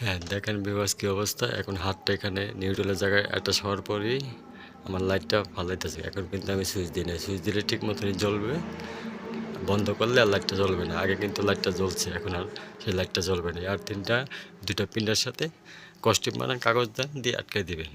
হ্যাঁ দেখেন বিভাস কী অবস্থা? এখন হাতটা এখানে নিউট্রালের জায়গায় অ্যাটাচ হওয়ার পরেই আমার লাইটটা ভালো ফালাইতেছে এখন কিন্তু আমি সুইচ দিই না সুইচ দিলে ঠিক মতনই জ্বলবে। বন্ধ করলে আর লাইটটা জ্বলবে না। আগে কিন্তু লাইটটা জ্বলছে, এখন আর সেই লাইটটা জ্বলবে না। আর তিনটা দুটা পিন্ডার সাথে কস্টিউম বানান, কাগজ দেন, দিয়ে আটকে দিবেন।